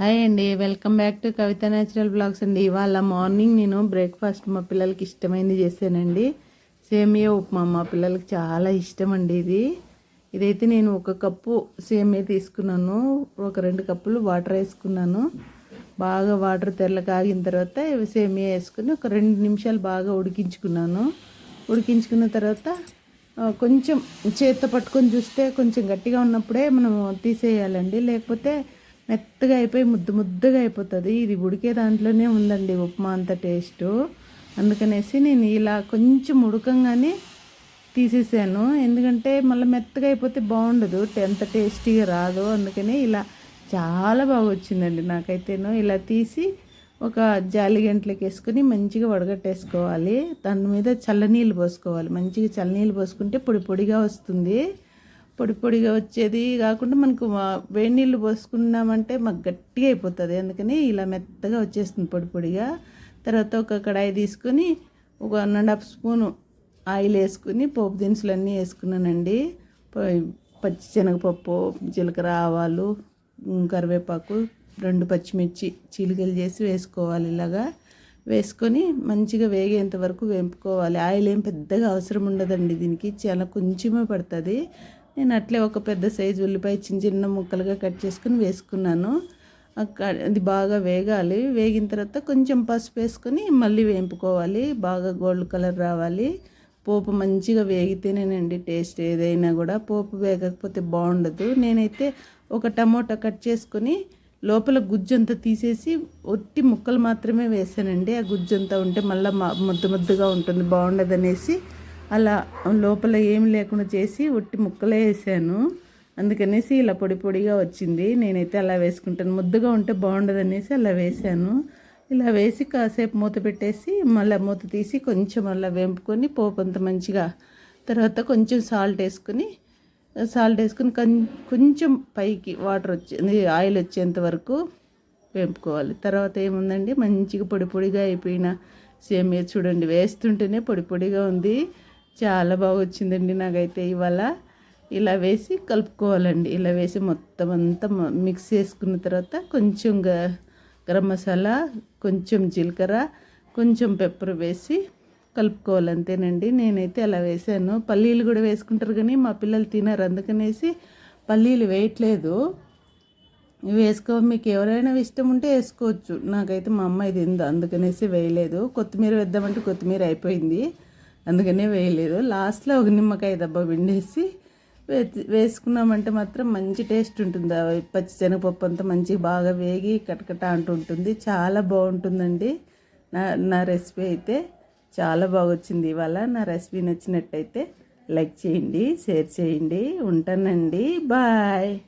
Hi అండి welcome back to Kavitha natural blogs అండి. ఇవాళ మార్నింగ్ నేను బ్రేక్ఫాస్ట్ మా పిల్లలకి ఇష్టమైంది చేశానండి. సేమియా ఉప్మా మా పిల్లలకి చాలా ఇష్టం అండి ఇది. ఇదైతే నేను ఒక కప్పు సేమియా తీసుకున్నాను. ఒక రెండు కప్పులు వాటర్ వేసుకున్నాను. బాగా వాటర్ తెల్ల కాగిన తర్వాత సేమియా వేసుకుని ఒక రెండు నిమిషాలు బాగా ఉడికించుకున్నాను. ఉడికించుకున్న తర్వాత కొంచెం చేత్తో పట్టుకొని చూస్తే కొంచెం గట్టిగా ఉన్నప్పుడే మనం తీసేయాలండి. లేకపోతే మెత్తగా అయిపోయి ముద్దు ముద్దగా అయిపోతుంది. ఇది ఉడికే దాంట్లోనే ఉందండి ఉప్మా అంత టేస్ట్. అందుకనేసి నేను ఇలా కొంచెం ఉడకంగానే తీసేసాను. ఎందుకంటే మళ్ళీ మెత్తగా అయిపోతే బాగుండదు. ఎంత టేస్టీగా రాదు అందుకని ఇలా చాలా బాగా వచ్చిందండి నాకైతేను. ఇలా తీసి ఒక జాలి గంటలకు వేసుకొని మంచిగా వడగట్టేసుకోవాలి. దాని మీద చల్లనీళ్ళు పోసుకోవాలి. మంచిగా చల్లనీళ్ళు పోసుకుంటే పొడి పొడిగా వస్తుంది. పొడి పొడిగా వచ్చేది. కాకుండా మనకు వేడి నీళ్ళు పోసుకున్నామంటే మాకు గట్టిగా అయిపోతుంది. అందుకని ఇలా మెత్తగా వచ్చేస్తుంది పొడి పొడిగా. తర్వాత ఒక కడాయి తీసుకొని ఒక one and half spoon oil వేసుకుని పోపు దినుసులు అన్నీ వేసుకున్నానండి. పచ్చిశనగపప్పు పచ్చి శనగపప్పు జీలకర్ర ఆవాలు కరివేపాకు రెండు పచ్చిమిర్చి చీలికలు చేసి వేసుకోవాలి ఇలాగా. వేసుకొని మంచిగా వేగేంత వరకు వేపుకోవాలి. ఆయిల్ ఏం పెద్దగా అవసరం ఉండదండి దీనికి. చాలా కొంచెమే పడుతుంది. నేను అట్లే ఒక పెద్ద సైజు ఉల్లిపాయ చిన్న చిన్న ముక్కలుగా కట్ చేసుకుని వేసుకున్నాను. అది బాగా వేగాలి. వేగిన తర్వాత కొంచెం పసుపు వేసుకొని మళ్ళీ వేపుకోవాలి. బాగా గోల్డ్ కలర్ రావాలి. పోపు మంచిగా వేగితేనేనండి టేస్ట్ ఏదైనా కూడా. పోపు వేగకపోతే బాగుండదు. నేనైతే ఒక టమోటా కట్ చేసుకొని లోపల గుజ్జంతా తీసేసి ఒట్టి ముక్కలు మాత్రమే వేసానండి. ఆ గుజ్జంతా ఉంటే మళ్ళీ ముద్ద ముద్దగా ఉంటుంది. బాగుండదు అనేసి అలా లోపల ఏం లేకుండా చేసి ఒట్టి ముక్కలే వేసాను. అందుకనేసి ఇలా పొడి పొడిగా వచ్చింది. నేనైతే అలా వేసుకుంటాను. ముద్దగా ఉంటే బాగుండదు అనేసి అలా వేసాను. ఇలా వేసి కాసేపు మూత పెట్టేసి మళ్ళీ మూత తీసి కొంచెం అలా వేంపుకొని పోపు అంత మంచిగా తర్వాత కొంచెం సాల్ట్ వేసుకొని సాల్ట్ వేసుకుని కొంచెం పైకి వాటర్ వచ్చే ఆయిల్ వచ్చేంత వరకు వేపుకోవాలి. తర్వాత ఏముందండి? మంచిగా పొడి పొడిగా అయిపోయిన సేమియా చూడండి. వేస్తుంటేనే పొడి పొడిగా ఉంది. చాలా బాగా వచ్చిందండి నాకైతే ఇవాళ. ఇలా వేసి కలుపుకోవాలండి. ఇలా వేసి మొత్తం అంతా మిక్స్ చేసుకున్న తర్వాత కొంచెం గ- గరం మసాలా కొంచెం జీలకర్ర కొంచెం పెప్పర్ వేసి కలుపుకోవాలి అంతేనండి. నేనైతే అలా వేసాను. పల్లీలు కూడా వేసుకుంటారు కానీ మా పిల్లలు తినరు. అందుకనేసి పల్లీలు వేయట్లేదు. ఇవి వేసుకో మీకు ఎవరైనా ఇష్టం ఉంటే వేసుకోవచ్చు. నాకైతే మా అమ్మాయి ఉందో అందుకనేసి వేయలేదు. కొత్తిమీర వేద్దామంటే కొత్తిమీర అయిపోయింది. అందుకనే వేయలేదు. లాస్ట్లో ఒక నిమ్మకాయ దెబ్బ పిండేసి వే- వేసుకున్నామంటే మాత్రం మంచి టేస్ట్ ఉంటుంది. పచ్చిశనగపప్పు పచ్చి శనగపప్పు అంతా మంచిగా బాగా వేగి కటకట అంటూ ఉంటుంది. చాలా బాగుంటుందండి. నా నా రెసిపీ అయితే చాలా బాగా వచ్చింది ఇవాళ నా రెసిపీ నచ్చినట్టయితే లైక్ చేయండి షేర్ చేయండి. ఉంటానండి. బాయ్.